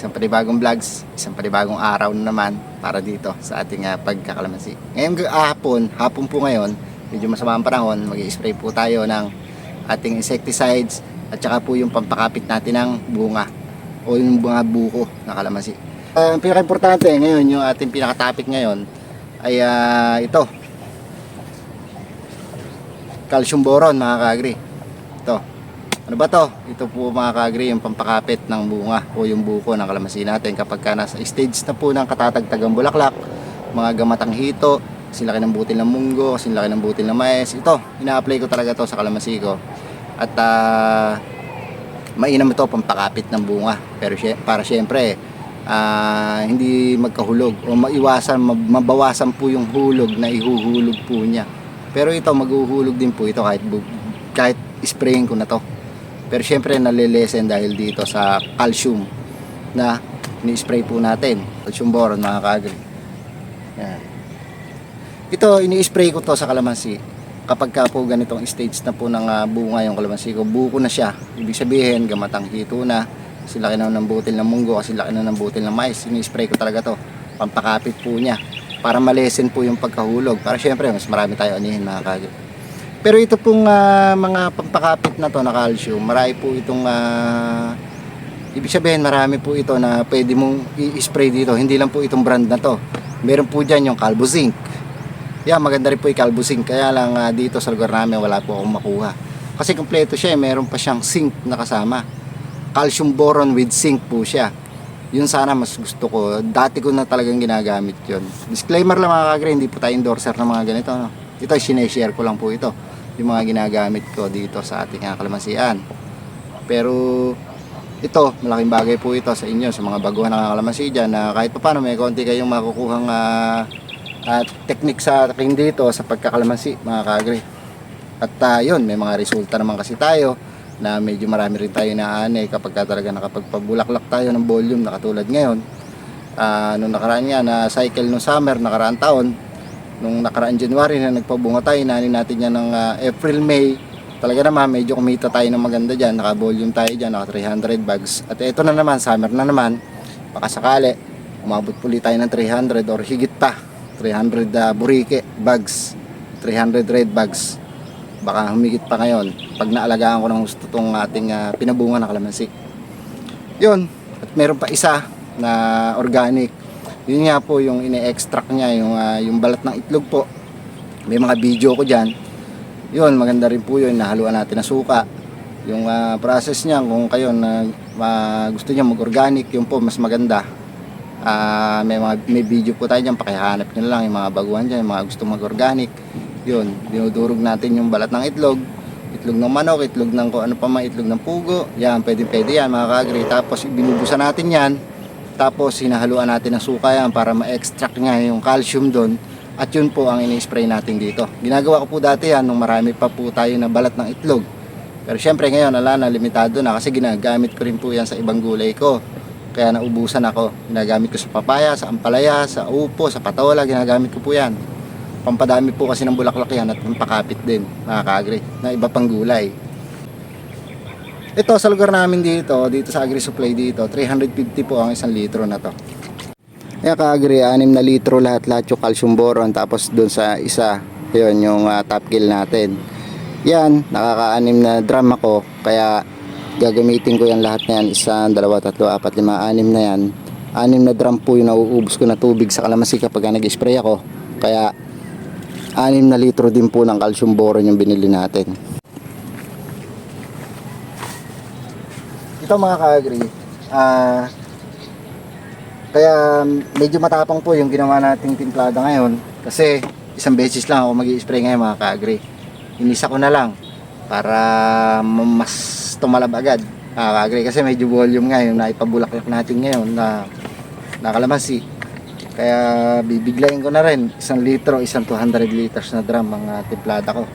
isang panibagong vlogs, isang panibagong araw na naman para dito sa ating uh, pagkakalamansi. Ngayong ga- hapon, hapon po ngayon, medyo masama ang panahon, mag spray po tayo ng ating insecticides at saka po yung pampakapit natin ng bunga o yung mga buko na kalamansi. Ah, ang pinaka-importante ngayon, yung ating pinaka-topic ngayon ay ah, ito. Calcium boron mga kaagri. Ano ba to? Ito po mga kaagri yung pampakapit ng bunga o yung buko ng kalamansi natin kapag ka nasa stage na po ng katatagtagang bulaklak, mga gamatang hito, kasi laki ng butil ng munggo, kasi laki ng butil ng mais. Ito, ina-apply ko talaga to sa kalamansi ko. At ah, mainam ito pampakapit ng bunga. Pero para syempre, ah, hindi magkahulog o maiwasan, mab- mabawasan po yung hulog na ihuhulog po niya. Pero ito, maghuhulog din po ito kahit, kahit spraying ko na to. Pero syempre, nalilesen dahil dito sa calcium na ni-spray po natin. Calcium boron mga kaagri. Yan. Ito, ini-spray ko to sa kalamansi kapag ka po ganitong stage na po ng ah, bunga yung kalamansi ko, buko na siya. Ibig sabihin, gamatang hito na, kasi laki na ng butil ng munggo, kasi laki na ng butil ng mais. Ini-spray ko talaga to, pampakapit po niya, para malesen po yung pagkahulog. Para syempre, mas marami tayo anihin mga kagad. Pero ito pong ah, mga pampakapit na to na calcium, marami po itong ah, Ibig sabihin marami po ito na pwede mong i-spray dito. Hindi lang po itong brand na to. Meron po dyan yung Calvo Zinc. Yeah, maganda rin po yung Calvo Zinc. Kaya lang ah, dito sa lugar namin wala po akong makuha. Kasi kompleto siya, eh. meron pa siyang zinc na kasama. Calcium boron with zinc po siya. Yun sana mas gusto ko. Dati ko na talagang ginagamit yun. Disclaimer lang mga kagre, hindi po tayo endorser ng mga ganito. No? Ito, sineshare ko lang po ito. Yung mga ginagamit ko dito sa ating uh, kalamansian. Pero ito, malaking bagay po ito sa inyo, sa mga baguhan ng kalamansi dyan, na kahit pa paano may konti kayong makukuhang ah, ah, technique sa akin dito sa pagkakalamansi, mga kagre. At yun, may mga resulta naman kasi tayo na medyo marami rin tayo naanay kapag ka talaga nakapagpabulaklak tayo ng volume na katulad ngayon. Ah, nung nakaraan nga na cycle nung summer, nakaraan taon, nung nakaraan January na nagpabunga tayo, inanin natin yan ng ah, April, May, talaga naman medyo kumita tayo ng maganda dyan. Naka volume tayo dyan naka 300 bags. At ito na naman summer na naman. Baka sakali umabot puli tayo ng 300 or higit pa. 300 uh, burike bags. 300 red bags. Baka humigit pa ngayon. Pag naalagaan ko ng gusto tong ating uh, pinabunga na kalamansi. Yun. At meron pa isa na organic yun nga po yung ine-extract niya yung, ah, yung balat ng itlog po may mga video ko dyan yun maganda rin po yun nahaluan natin ng suka yung ah, process niya kung kayo na ma- gusto niya mag-organic yun po mas maganda Ah, may mga may video po tayo diyan pakihanap niyo na lang yung mga baguhan diyan, yung mga gusto mag-organic. Yun, dinudurog natin yung balat ng itlog, itlog ng manok, itlog ng ano pa man, itlog ng pugo. Yan, pwede pwede yan mga kagri. Tapos binubusan natin yan. Tapos hinahaluan natin ng suka yan para ma-extract niya yung calcium doon. At yun po ang ini-spray natin dito. Ginagawa ko po dati yan nung marami pa po tayo na balat ng itlog. Pero syempre ngayon, ala na, limitado na kasi ginagamit ko rin po yan sa ibang gulay ko. Kaya naubusan ako. Ginagamit ko sa papaya, sa ampalaya, sa upo, sa patola, ginagamit ko po yan. Pampadami po kasi ng bulaklak yan at pampakapit din, mga kaagri, na iba pang gulay. Ito sa lugar namin dito, dito sa Agri Supply dito, 350 po ang isang litro na to. Kaya kaagri, 6 na litro lahat-lahat yung calcium boron tapos doon sa isa, yun yung ah, top kill natin. Yan, nakaka-anim na drum ako, kaya gagamitin ko yan lahat na yan, isa, dalawa, tatlo, apat, lima, anim na yan. Anim na drum po yung nauubos ko na tubig sa kalamansi kapag nag-spray ako. Kaya, anim na litro din po ng calcium boron yung binili natin. Ito mga ka-agree, ah, kaya medyo matapang po yung ginawa nating timplada ngayon kasi isang beses lang ako mag-i-spray ngayon mga ka-agree. Inisa ko na lang para ma- mas tumalab agad mga ka-agree kasi medyo volume nga yung naipabulaklak natin ngayon na nakalamansi. Kaya bibiglayin ko na rin isang litro, isang 200 liters na drum ang ah, timplada ko.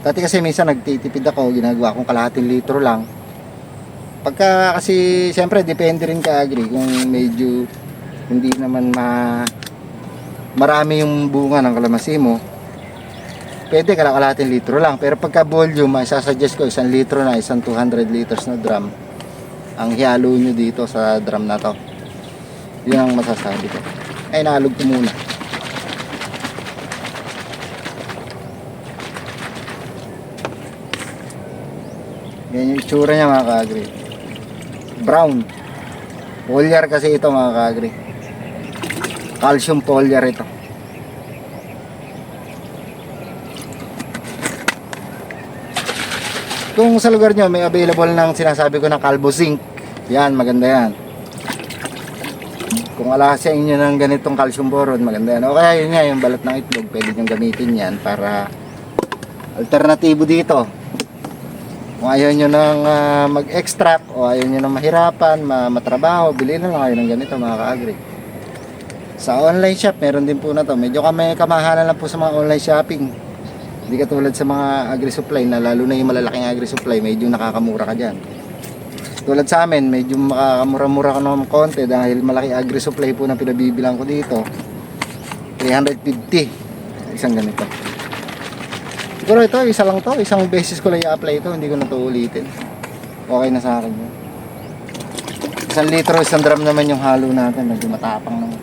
Dati kasi minsan nagtitipid ako, ginagawa kong kalahating litro lang. Pagka kasi siyempre depende rin ka agree kung medyo hindi naman ma marami yung bunga ng kalamansi mo. Pwede kalakalating litro lang. Pero pagka volume, ay sasuggest ko isang litro na, isang 200 liters na drum. Ang hiyalo nyo dito sa drum na to. Yun ang masasabi ko. Ay, nalog ko muna. Yan yung itsura niya mga kaagri. Brown. Foliar kasi ito mga kaagri. Calcium foliar ito. Kung sa lugar nyo may available ng sinasabi ko ng Calvo Zinc, yan maganda yan. Kung ala sa inyo ng ganitong calcium boron, maganda yan. O kaya yun nga, yung balat ng itlog, pwede nyo gamitin yan para alternatibo dito. Kung ayaw nyo nang ah, mag-extract o ayaw nyo nang mahirapan, ma matrabaho, bilhin na lang kayo ng ganito mga ka-agri. Sa online shop, meron din po na to. Medyo kami kamahalan lang po sa mga online shopping. Hindi katulad sa mga agri-supply na lalo na yung malalaking agri-supply, medyo nakakamura ka dyan. Tulad sa amin, medyo makakamura-mura ka ng konti dahil malaki agri-supply po na pinabibilang ko dito. 350. Isang ganito. Siguro ito, isa lang to. Isang beses ko lang i-apply ito. Hindi ko na to ulitin. Okay na sa akin yun. Isang litro, isang drum naman yung halo natin. Medyo matapang naman.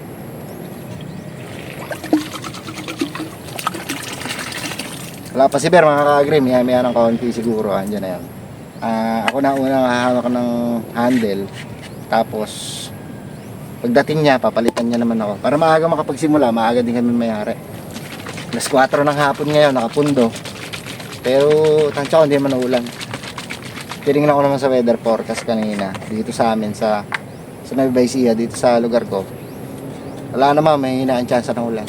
Wala pa si Ber, mga ka-agree. Maya maya ng kaunti siguro. Andiyan na yan. Ah, ako na unang hahawak ng handle. Tapos, pagdating niya, papalitan niya naman ako. Para maaga makapagsimula, maaga din kami mayari. Alas 4 ng hapon ngayon, nakapundo. Pero, tansya ko, hindi naman naulan. Tinignan ko naman sa weather forecast kanina. Dito sa amin, sa sa Nueva Ecija, dito sa lugar ko. Wala naman, may hinaan chance ng ulan.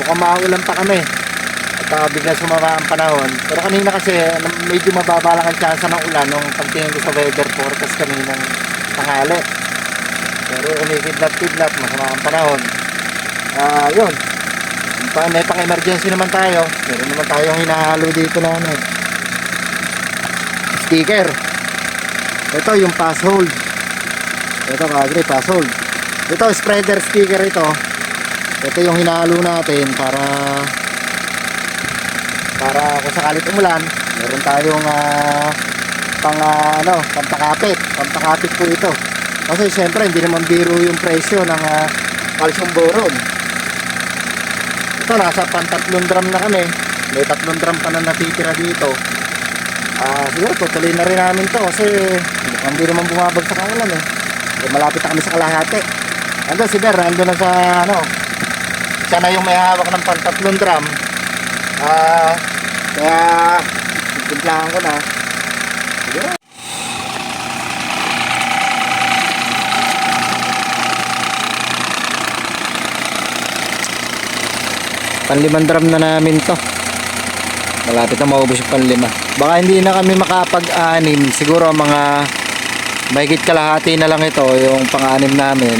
Mukhang maulan pa kami. At uh, bigla sumama ang panahon. Pero kanina kasi, ano, medyo mababa lang ang chance ng ulan nung pagtingin ko sa weather forecast kaninang tanghali. Pero kumikidlat-kidlat, masama ang panahon. Ah, yun. Pa, may pang-emergency naman tayo. Meron naman tayong hinahalo dito na ano. Sticker. Ito yung pass hold. Ito kagre, pass hold. Ito, spreader sticker ito. Ito yung hinahalo natin para para kung sakalit umulan, meron tayong ah, pang ah, ano, pampakapit. Pampakapit po ito. Kasi siyempre hindi naman biro yung presyo ng ah, calcium boron. Ito nasa pantatlong drum na kami. May tatlong drum pa na natitira dito. Ah, siguro tutuloy na rin namin to kasi hindi naman bumabagsak ang ulan eh. Malapit na kami sa kalahati. Ando si Ber, ando na sa ano. Siya na yung may hawak ng pantatlong drum. Ah, kaya timplahan ko na. Siguro Panlimang drum na namin to. Malapit na maubos yung panlima. Baka hindi na kami makapag-anim. Siguro mga mahigit kalahati na lang ito yung pang-anim namin.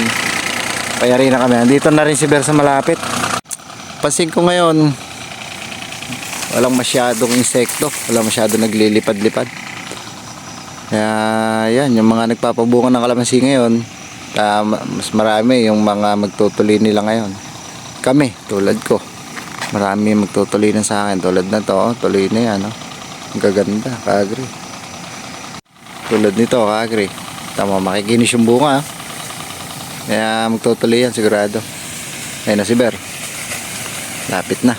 Kaya rin na kami. Andito na rin si sa malapit. Pansin ko ngayon, walang masyadong insekto. Walang masyadong naglilipad-lipad. Kaya yan, yung mga nagpapabunga ng kalamansi ngayon, ah, mas marami yung mga magtutuloy nila ngayon. Kami, tulad ko. Marami magtutuloy na sa akin. Tulad na to, tuloy na yan. Ang gaganda, kaagri. Tulad nito, kaagri. Tama, makikinis yung bunga. Kaya magtutuloy yan, sigurado. Ayun na si Ber. Lapit na.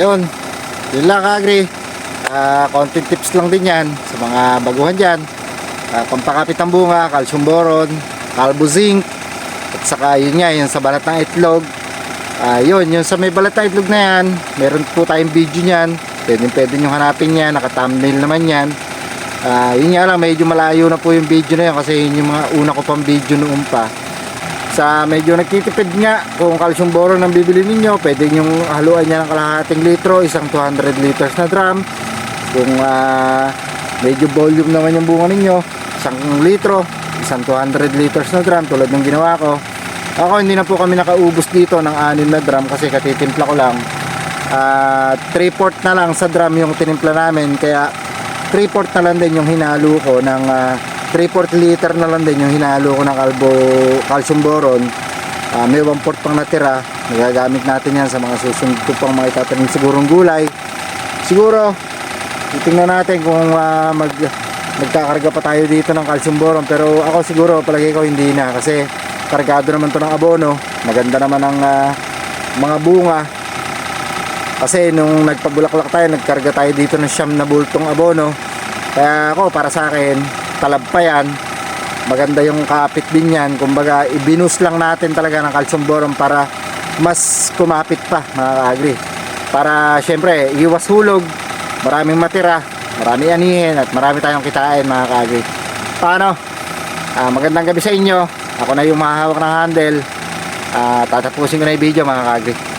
Yun. Yun lang, kaagri. Ah, konting tips lang din yan sa mga baguhan dyan. Ah, pampakapit ng bunga, calcium boron, calvo zinc, at saka yun nga, yung sa balat ng itlog. Ah, yun, yung sa may balat ng itlog na yan, meron po tayong video niyan. Pwede pwede nyo hanapin yan, naka-thumbnail naman yan. Ah, yun nga lang, medyo malayo na po yung video na yan kasi yun yung mga una ko pang video noon pa. Sa medyo nagtitipid nga, kung calcium boron ang bibili ninyo, pwede nyo haluan niya ng kalahating litro, isang 200 liters na drum. Kung ah, medyo volume naman yung bunga ninyo, isang litro, isang 200 liters na drum tulad ng ginawa ko. Ako hindi na po kami nakaubos dito ng anim na drum kasi katitimpla ko lang. Ah, 3 port na lang sa drum yung tinimpla namin kaya 3 port na lang din yung hinalo ko ng 3 port liter na lang din yung hinalo ko ng calbo, calcium boron. Ah, may 1 port pang natira. Nagagamit natin yan sa mga susunod ko pang mga itatanim sigurong gulay. Siguro titingnan natin kung ah, mag magkakarga pa tayo dito ng calcium boron pero ako siguro palagi ko hindi na kasi kargado naman to ng abono. Maganda naman ang ah, mga bunga. Kasi nung nagpabulaklak tayo nagkarga tayo dito ng siyam na bultong abono. Kaya ako para sa akin talab pa yan. Maganda yung kapit din yan. Kumbaga ibinus lang natin talaga ng calcium boron para mas kumapit pa mga kaagri. Para syempre iwas hulog maraming matira marami anihin at marami tayong kitain mga kaagri paano? Ah, magandang gabi sa inyo. Ako na yung mahahawak ng handle. Ah, tatapusin ko na yung video mga kaagri